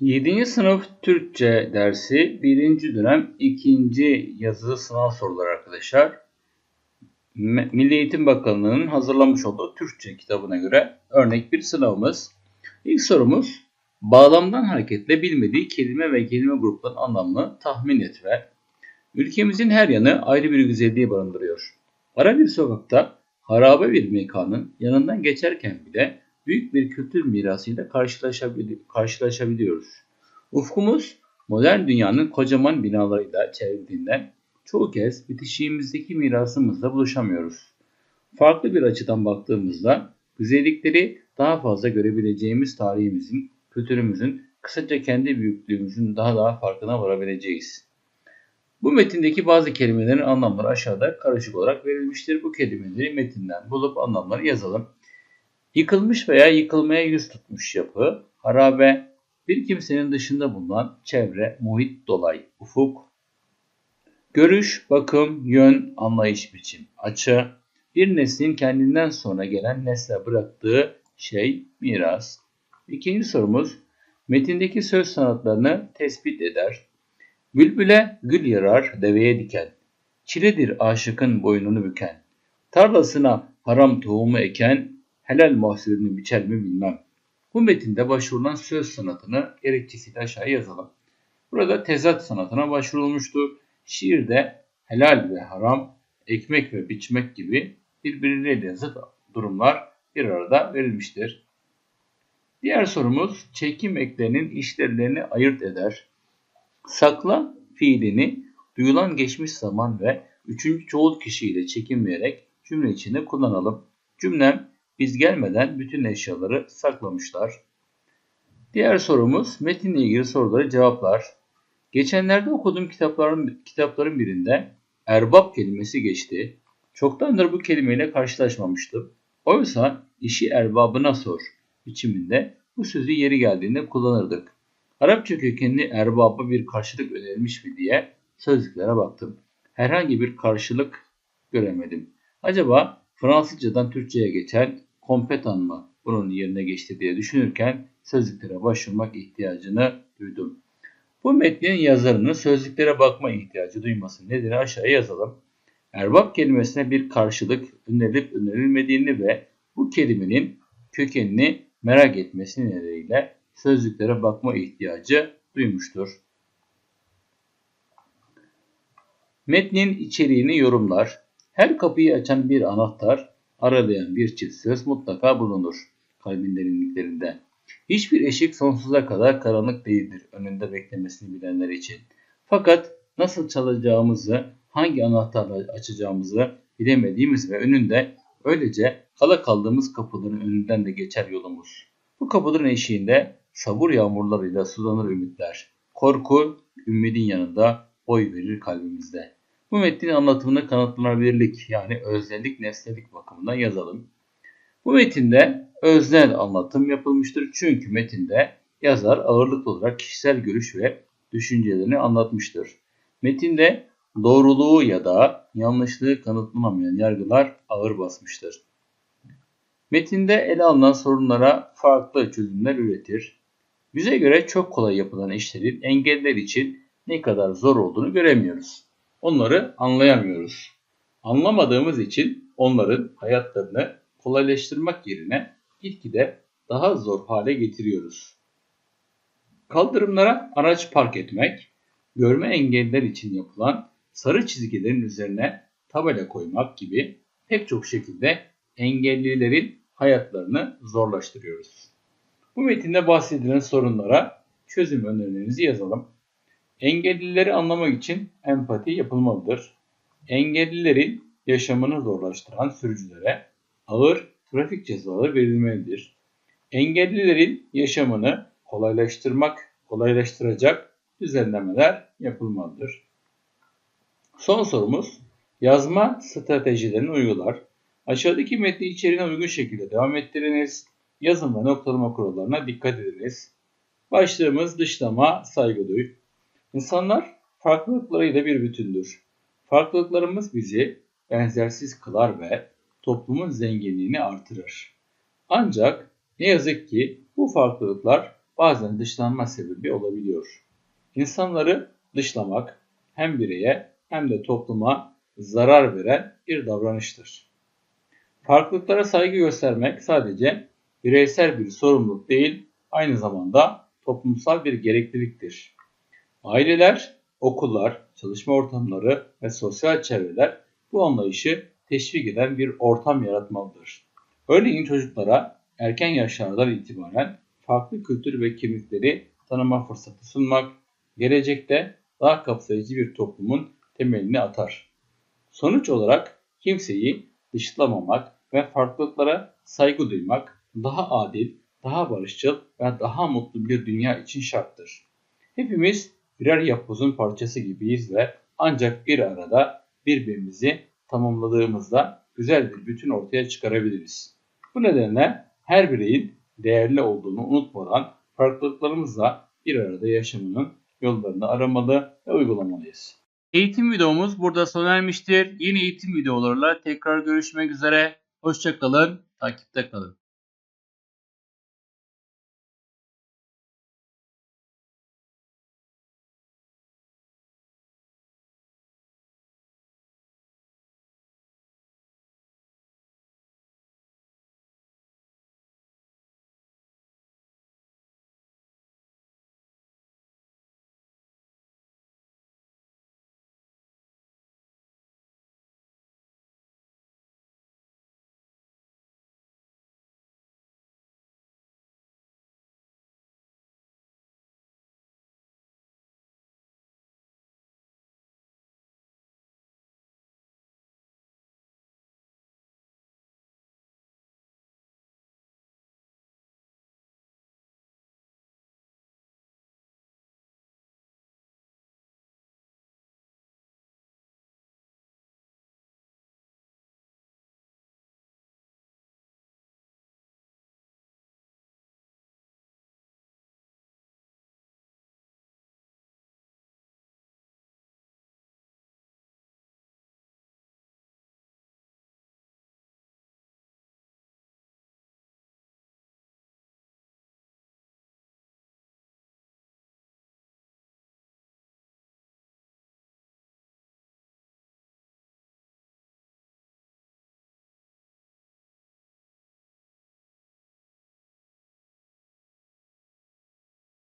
7. sınıf Türkçe dersi 1. dönem 2. yazılı sınav soruları arkadaşlar. Milli Eğitim Bakanlığı'nın hazırlamış olduğu Türkçe kitabına göre örnek bir sınavımız. İlk sorumuz bağlamdan hareketle bilmediği kelime ve kelime gruplarının anlamını tahmin et ve ülkemizin her yanı ayrı bir güzelliği barındırıyor. Ara bir sokakta harabe bir mekanın yanından geçerken bile büyük bir kültür mirasıyla karşılaşabili- karşılaşabiliyoruz. Ufkumuz modern dünyanın kocaman binalarıyla çevrildiğinden çoğu kez bitişiğimizdeki mirasımızla buluşamıyoruz. Farklı bir açıdan baktığımızda güzellikleri daha fazla görebileceğimiz tarihimizin, kültürümüzün, kısaca kendi büyüklüğümüzün daha daha farkına varabileceğiz. Bu metindeki bazı kelimelerin anlamları aşağıda karışık olarak verilmiştir. Bu kelimeleri metinden bulup anlamları yazalım. Yıkılmış veya yıkılmaya yüz tutmuş yapı, harabe, bir kimsenin dışında bulunan çevre, muhit, dolay, ufuk, görüş, bakım, yön, anlayış biçim, açı, bir neslin kendinden sonra gelen nesle bıraktığı şey, miras. İkinci sorumuz, metindeki söz sanatlarını tespit eder. Bülbüle gül yarar, deveye diken. Çiledir aşıkın boynunu büken. Tarlasına haram tohumu eken, helal mahsulünü biçer mi bilmem. Bu metinde başvurulan söz sanatını gerekçesiyle aşağıya yazalım. Burada tezat sanatına başvurulmuştur. Şiirde helal ve haram, ekmek ve biçmek gibi birbirleriyle zıt durumlar bir arada verilmiştir. Diğer sorumuz çekim eklerinin işlevlerini ayırt eder. Sakla fiilini duyulan geçmiş zaman ve üçüncü çoğul kişiyle çekinmeyerek cümle içinde kullanalım. Cümlem biz gelmeden bütün eşyaları saklamışlar. Diğer sorumuz metinle ilgili soruları cevaplar. Geçenlerde okuduğum kitapların, kitapların birinde erbap kelimesi geçti. Çoktandır bu kelimeyle karşılaşmamıştım. Oysa işi erbabına sor biçiminde bu sözü yeri geldiğinde kullanırdık. Arapça kökenli erbaba bir karşılık önerilmiş mi diye sözlüklere baktım. Herhangi bir karşılık göremedim. Acaba Fransızcadan Türkçe'ye geçen kompetan mı bunun yerine geçti diye düşünürken sözlüklere başvurmak ihtiyacını duydum. Bu metnin yazarının sözlüklere bakma ihtiyacı duyması nedeni aşağıya yazalım. Erbap kelimesine bir karşılık önerilip önerilmediğini ve bu kelimenin kökenini merak etmesi nedeniyle sözlüklere bakma ihtiyacı duymuştur. Metnin içeriğini yorumlar. Her kapıyı açan bir anahtar, aralayan bir çift söz mutlaka bulunur kalbin derinliklerinde. Hiçbir eşik sonsuza kadar karanlık değildir önünde beklemesini bilenler için. Fakat nasıl çalacağımızı, hangi anahtarla açacağımızı bilemediğimiz ve önünde öylece kala kaldığımız kapıların önünden de geçer yolumuz. Bu kapıların eşiğinde sabır yağmurlarıyla sulanır ümitler. Korku, ümidin yanında boy verir kalbimizde. Bu metnin anlatımını kanıtlanabilirlik yani öznellik, nesnelik bakımından yazalım. Bu metinde öznel anlatım yapılmıştır. Çünkü metinde yazar ağırlıklı olarak kişisel görüş ve düşüncelerini anlatmıştır. Metinde doğruluğu ya da yanlışlığı kanıtlanamayan yargılar ağır basmıştır. Metinde ele alınan sorunlara farklı çözümler üretir. Bize göre çok kolay yapılan işlerin engeller için ne kadar zor olduğunu göremiyoruz. Onları anlayamıyoruz. Anlamadığımız için onların hayatlarını kolaylaştırmak yerine gitgide daha zor hale getiriyoruz. Kaldırımlara araç park etmek, görme engeller için yapılan sarı çizgilerin üzerine tabela koymak gibi pek çok şekilde engellilerin hayatlarını zorlaştırıyoruz. Bu metinde bahsedilen sorunlara çözüm önerilerinizi yazalım. Engellileri anlamak için empati yapılmalıdır. Engellilerin yaşamını zorlaştıran sürücülere ağır trafik cezaları verilmelidir. Engellilerin yaşamını kolaylaştırmak, kolaylaştıracak düzenlemeler yapılmalıdır. Son sorumuz, yazma stratejilerini uygular. Aşağıdaki metni içeriğine uygun şekilde devam ettiriniz. Yazım ve noktalama kurallarına dikkat ediniz. Başlığımız dışlama, saygı duy. İnsanlar farklılıklarıyla bir bütündür. Farklılıklarımız bizi benzersiz kılar ve toplumun zenginliğini artırır. Ancak ne yazık ki bu farklılıklar bazen dışlanma sebebi olabiliyor. İnsanları dışlamak hem bireye hem de topluma zarar veren bir davranıştır. Farklılıklara saygı göstermek sadece bireysel bir sorumluluk değil, aynı zamanda toplumsal bir gerekliliktir. Aileler, okullar, çalışma ortamları ve sosyal çevreler bu anlayışı teşvik eden bir ortam yaratmalıdır. Örneğin çocuklara erken yaşlardan itibaren farklı kültür ve kimlikleri tanıma fırsatı sunmak, gelecekte daha kapsayıcı bir toplumun temelini atar. Sonuç olarak kimseyi dışlamamak ve farklılıklara saygı duymak daha adil, daha barışçıl ve daha mutlu bir dünya için şarttır. Hepimiz birer yapbozun parçası gibiyiz ve ancak bir arada birbirimizi tamamladığımızda güzel bir bütün ortaya çıkarabiliriz. Bu nedenle her bireyin değerli olduğunu unutmadan farklılıklarımızla bir arada yaşamanın yollarını aramalı ve uygulamalıyız. Eğitim videomuz burada sona ermiştir. Yeni eğitim videolarla tekrar görüşmek üzere. Hoşçakalın, takipte kalın.